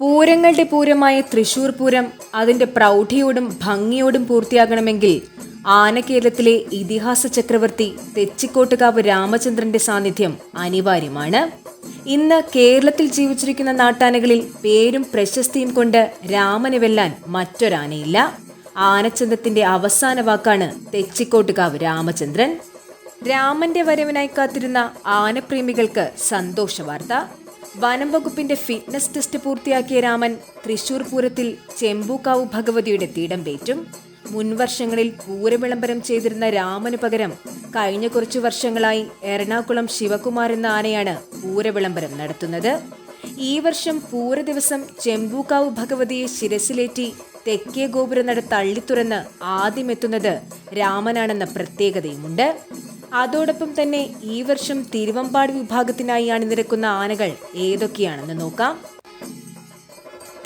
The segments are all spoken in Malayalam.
പൂരങ്ങളുടെ പൂരമായ തൃശൂർ പൂരം അതിന്റെ പ്രൗഢിയോടും ഭംഗിയോടും പൂർത്തിയാകണമെങ്കിൽ ആനകേരളത്തിലെ ഇതിഹാസ ചക്രവർത്തി തെച്ചിക്കോട്ടുകാവ് രാമചന്ദ്രന്റെ സാന്നിധ്യം അനിവാര്യമാണ്. ഇന്ന് കേരളത്തിൽ ജീവിച്ചിരിക്കുന്ന നാട്ടാനകളിൽ പേരും പ്രശസ്തിയും കൊണ്ട് രാമനെ വെല്ലാൻ മറ്റൊരാനയില്ല. ആനച്ചന്തത്തിന്റെ അവസാന വാക്കാണ് തെച്ചിക്കോട്ടുകാവ് രാമചന്ദ്രൻ. രാമന്റെ വരവിനായി കാത്തിരുന്ന ആനപ്രേമികൾക്ക് സന്തോഷ വാർത്ത. വനം വകുപ്പിന്റെ ഫിറ്റ്നസ് ടെസ്റ്റ് പൂർത്തിയാക്കിയ രാമൻ തൃശൂർ പൂരത്തിൽ ചെമ്പൂക്കാവ് ഭഗവതിയുടെ തീടമ്പേറ്റും മുൻവർഷങ്ങളിൽ പൂരവിളംബരം ചെയ്തിരുന്ന രാമന് പകരം കഴിഞ്ഞ കുറച്ചു വർഷങ്ങളായി എറണാകുളം ശിവകുമാർ എന്ന ആനയാണ് പൂരവിളംബരം നടത്തുന്നത്. ഈ വർഷം പൂര ദിവസം ചെമ്പൂക്കാവ് ഭഗവതിയെ ശിരസിലേറ്റി തെക്കേ ഗോപുരനട തള്ളിത്തുറന്ന് ആദ്യമെത്തുന്നത് രാമനാണെന്ന പ്രത്യേകതയുമുണ്ട്. അതോടൊപ്പം തന്നെ ഈ വർഷം തിരുവമ്പാട് വിഭാഗത്തിനായി അണിനിരക്കുന്ന ആനകൾ ഏതൊക്കെയാണെന്ന് നോക്കാം.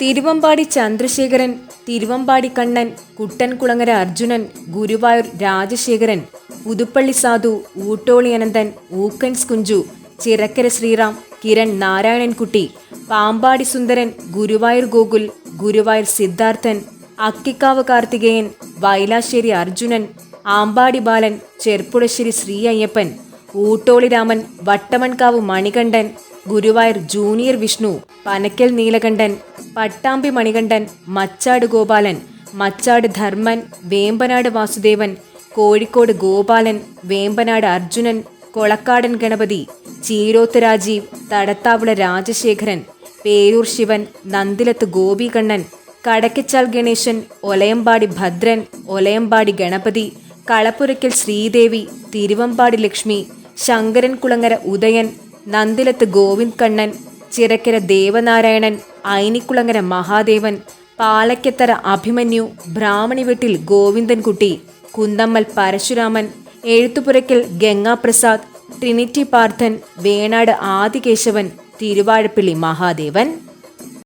തിരുവമ്പാടി ചന്ദ്രശേഖരൻ തിരുവമ്പാടി കണ്ണൻ കുട്ടൻകുളങ്ങര അർജുനൻ ഗുരുവായൂർ രാജശേഖരൻ പുതുപ്പള്ളി സാധു ഊട്ടോളി അനന്തൻ ഊക്കൻസ് കുഞ്ചു ചിറക്കര ശ്രീറാം കിരൺ നാരായണൻകുട്ടി പാമ്പാടി സുന്ദരൻ ഗുരുവായൂർ ഗോകുൽ ഗുരുവായൂർ സിദ്ധാർത്ഥൻ അക്കിക്കാവ് കാർത്തികേയൻ വയലാശ്ശേരി അർജുനൻ ആമ്പാടി ബാലൻ ചെർപ്പുളശ്ശേരി ശ്രീ അയ്യപ്പൻ ഊട്ടോളിരാമൻ വട്ടമൺകാവ് മണികണ്ഠൻ ഗുരുവായൂർ ജൂനിയർ വിഷ്ണു പനക്കൽ നീലകണ്ഠൻ പട്ടാമ്പി മണികണ്ഠൻ മച്ചാട് ഗോപാലൻ മച്ചാട് ധർമ്മൻ വേമ്പനാട് വാസുദേവൻ കോഴിക്കോട് ഗോപാലൻ വേമ്പനാട് അർജുനൻ കൊളക്കാടൻ ഗണപതി ചീരോത്ത് രാജീവ് തടത്താവിള രാജശേഖരൻ പേരൂർ ശിവൻ നന്ദിലത്ത് ഗോപികണ്ണൻ കടക്കച്ചാൽ ഗണേശൻ ഒലയമ്പാടി ഭദ്രൻ ഒലയമ്പാടി ഗണപതി കളപ്പുരയ്ക്കൽ ശ്രീദേവി തിരുവമ്പാടി ലക്ഷ്മി ശങ്കരൻ കുളങ്ങര ഉദയൻ നന്ദിലത്ത് ഗോവിന്ദ് കണ്ണൻ ചിറക്കര ദേവനാരായണൻ ഐനിക്കുളങ്ങര മഹാദേവൻ പാലക്കത്തറ അഭിമന്യു ബ്രാഹ്മണി വീട്ടിൽ ഗോവിന്ദൻകുട്ടി കുന്തമ്മൽ പരശുരാമൻ എഴുത്തുപുരയ്ക്കൽ ഗംഗാപ്രസാദ് ട്രിനിറ്റി പാർത്ഥൻ വേണാട് ആദികേശവൻ തിരുവാഴപ്പിള്ളി മഹാദേവൻ.